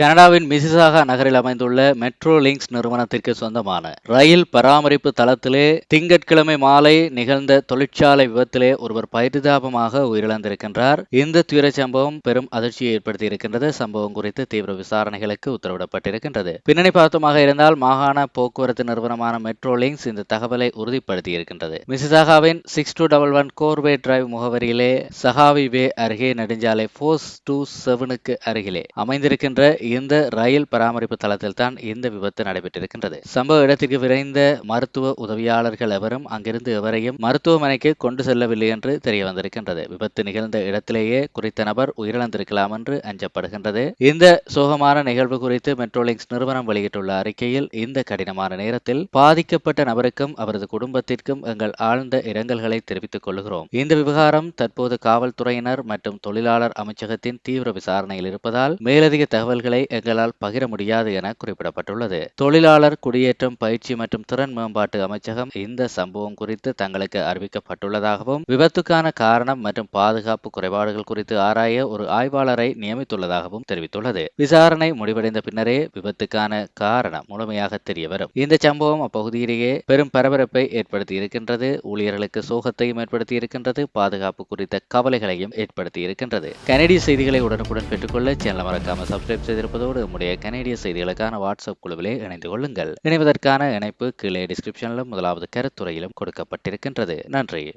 கனடாவின் மிசிசாகா நகரில் அமைந்துள்ள மெட்ரோ லிங்க்ஸ் நிறுவனத்திற்கு சொந்தமான ரயில் பராமரிப்பு தளத்திலே திங்கட்கிழமை மாலை நிகழ்ந்த தொழிற்சாலை விபத்திலே ஒருவர் பரிதாபமாக உயிரிழந்திருக்கின்றார். இந்த துயர சம்பவம் பெரும் அதிர்ச்சியை ஏற்படுத்தி இருக்கின்றது சம்பவம் குறித்து தீவிர விசாரணைகளுக்கு உத்தரவிடப்பட்டிருக்கின்றது. பின்னணி பார்த்தமாக இருந்தால் மாகாண போக்குவரத்து நிறுவனமான மெட்ரோ லிங்க்ஸ் இந்த தகவலை உறுதிப்படுத்தி இருக்கின்றது மிசிசாகாவின் six two double one கோர்வே drive முகவரியிலே சஹாவி வே அருகே நெடுஞ்சாலை போர் டூ செவனுக்கு அருகிலே அமைந்திருக்கின்ற இந்த ரயில் பராமரிப்பு தளத்தில் தான் இந்த விபத்து நடைபெற்றிருக்கின்றது. சம்பவ இடத்திற்கு விரைந்த மருத்துவ உதவியாளர்கள் எவரும் அங்கிருந்து எவரையும் மருத்துவமனைக்கு கொண்டு செல்லவில்லை என்று தெரிய வந்திருக்கின்றது விபத்து நிகழ்ந்த இடத்திலேயே குறித்த நபர் உயிரிழந்திருக்கலாம் என்று அஞ்சப்படுகின்றது. இந்த சோகமான நிகழ்வு குறித்து மெட்ரோலிங்ஸ் நிறுவனம் வெளியிட்டுள்ள அறிக்கையில் இந்த கடினமான நேரத்தில் பாதிக்கப்பட்ட நபருக்கும் அவரது குடும்பத்திற்கும் எங்கள் ஆழ்ந்த இரங்கல்களை தெரிவித்துக் கொள்கிறோம். இந்த விவகாரம் தற்போது காவல்துறையினர் மற்றும் தொழிலாளர் அமைச்சகத்தின் தீவிர விசாரணையில் இருப்பதால் மேலதிக தகவல்களை எங்களால் பகிர முடியாது என குறிப்பிடப்பட்டுள்ளது. தொழிலாளர் குடியேற்றம் பயிற்சி மற்றும் திறன் மேம்பாட்டு அமைச்சகம் இந்த சம்பவம் குறித்து தங்களுக்கு அறிவிக்கப்பட்டுள்ளதாகவும் விபத்துக்கான காரணம் மற்றும் பாதுகாப்பு குறைபாடுகள் குறித்து ஆராய ஒரு ஆய்வாளரை நியமித்துள்ளதாகவும் தெரிவித்துள்ளது. விசாரணை முடிவடைந்த பின்னரே விபத்துக்கான காரணம் முழுமையாக தெரிய வரும் இந்த சம்பவம் அப்பகுதியிலேயே பெரும் பரபரப்பை ஏற்படுத்தி இருக்கின்றது ஊழியர்களுக்கு சோகத்தையும் ஏற்படுத்தி இருக்கின்றது பாதுகாப்பு குறித்த கவலைகளையும் ஏற்படுத்தி இருக்கின்றது கனடிய செய்திகளை உடனுக்குடன் பெற்றுக்கொள்ள சேனல் மறக்காம சப்ஸ்கிரைப் செய்திருப்பதோடு நம்முடைய கனேடிய செய்திகளுக்கான வாட்ஸ்அப் குழுவிலே இணைந்து கொள்ளுங்கள். இணைவதற்கான இணைப்பு கீழே டிஸ்கிரிப்ஷனிலும் முதலாவது கருத்துறையிலும் கொடுக்கப்பட்டிருக்கின்றது. நன்றி.